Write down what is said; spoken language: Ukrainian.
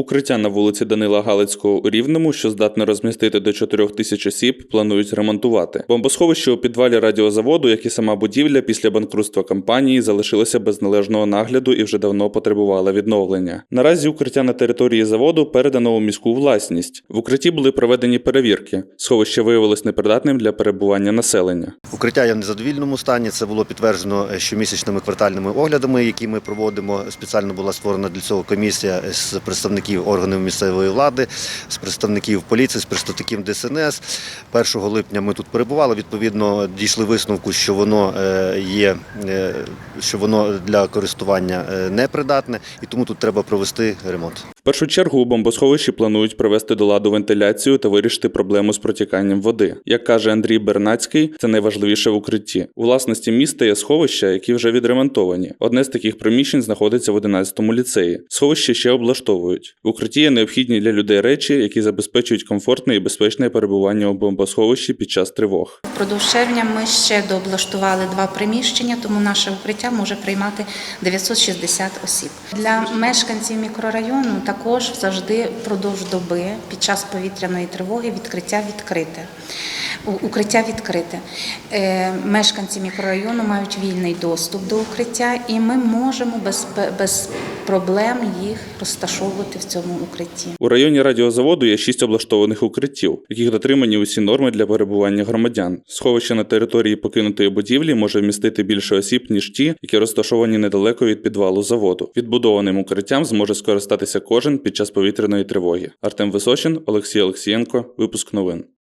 Укриття на вулиці Данила Галицького у Рівному, що здатне розмістити до 4 тисяч осіб, планують ремонтувати. Бомбосховище у підвалі радіозаводу, як і сама будівля, після банкрутства компанії залишилося без належного нагляду і вже давно потребували відновлення. Наразі укриття на території заводу передано у міську власність. В укритті були проведені перевірки. Сховище виявилось непридатним для перебування населення. Укриття є в незадовільному стані. Це було підтверджено е, щомісячними квартальними оглядами, які ми проводимо. Спеціально була створена для цього комісія з представників органів місцевої влади, з представників поліції, з представників ДСНС. 1 липня ми тут перебували. Відповідно, дійшли висновку, що воно е, є, е, що воно для користування е, непридатне, і тому тут треба провести ремонт. В першу чергу бомбосховищі планують привести до ладу вентиляцію та вирішити проблему з протіканням води. Як каже Андрій Бернацький, це найважливіше в укритті. У власності міста є сховища, які вже відремонтовані. Одне з таких приміщень знаходиться в 11-му ліцеї. Сховище ще облаштовують. В укритті є необхідні для людей речі, які забезпечують комфортне і безпечне перебування у бомбосховищі під час тривог. Впродовж червня ми ще дооблаштували два приміщення, тому наше укриття може приймати 960 осіб. Для мешканців мікрорайону також завжди впродовж доби під час повітряної тривоги відкриття відкрите. Укриття відкрите. Е, Мешканці мікрорайону мають вільний доступ до укриття, і ми можемо без, без проблем їх розташовувати в цьому укритті. У районі радіозаводу є шість облаштованих укриттів, яких дотримані усі норми для перебування громадян. Сховище на території покинутої будівлі може вмістити більше осіб, ніж ті, які розташовані недалеко від підвалу заводу. Відбудованим укриттям зможе скористатися кожен під час повітряної тривоги. Артем Височин, Олексій Олексієнко, випуск новин.